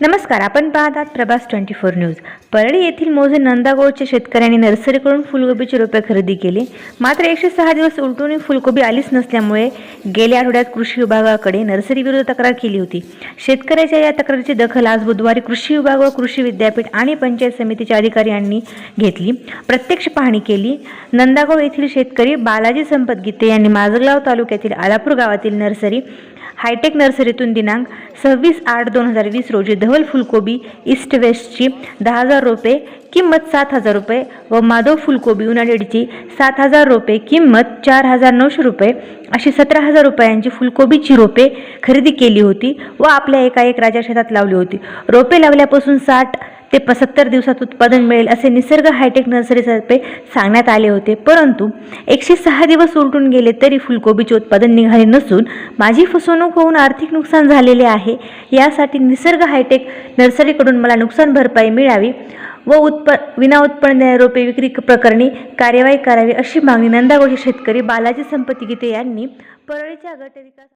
नमस्कार आपण पाहतात Prabhas twenty four news. Parli येथील मोजे नंदागोळच्या शेतकऱ्यांनी नर्सरीकडून फुलकोबीचे रोपे खरेदी केले. मात्र एकशे सहा दिवस उलटून फुलकोबी आलीच नसल्यामुळे गेल्या आठवड्यात कृषी विभागाकडे नर्सरी विरुद्ध तक्रार केली होती. शेतकऱ्याच्या या तक्रारीची दखल आज बुधवारी कृषी विभाग व कृषी विद्यापीठ आणि पंचायत समितीच्या अधिकाऱ्यांनी घेतली. प्रत्यक्ष पाहणी केली. नंदागोळ येथील शेतकरी बालाजी संपत गीते यांनी माझगाव तालुक्यातील आलापूर गावातील नर्सरी हायटेक नर्सरीतून दिनांक सव्वीस आठ दोन हजार वीस रोजी धवल फुलकोबी ईस्ट वेस्टची दहा हजार रुपये किंमत सात हजार रुपये व माधव फुलकोबी युनायटेडची सात हजार रुपये किंमत चार हजार नऊशे रुपये अशी सतरा हजार रुपयांची फुलकोबीची रोपे खरेदी केली होती व आपल्या एका एक राजा शेतात लावली होती. रोपे लावल्यापासून साठ ते प सत्तर दिवसात उत्पादन मिळेल असे निसर्ग हायटेक नर्सरीतर्फे सांगण्यात आले होते. परंतु एकशे सहा दिवस उलटून गेले तरी फुलकोबीचे उत्पादन निघाले नसून माझी फसवणूक होऊन आर्थिक नुकसान झालेले आहे. यासाठी निसर्ग हायटेक नर्सरीकडून मला नुकसान भरपाई मिळावी व उत्प विना उत्पन्न रोपे विक्री प्रकरणी कार्यवाही करावी अशी मागणी नंदागोळचे शेतकरी बालाजी संपत्ती गीते यांनी परळीच्या गट विकास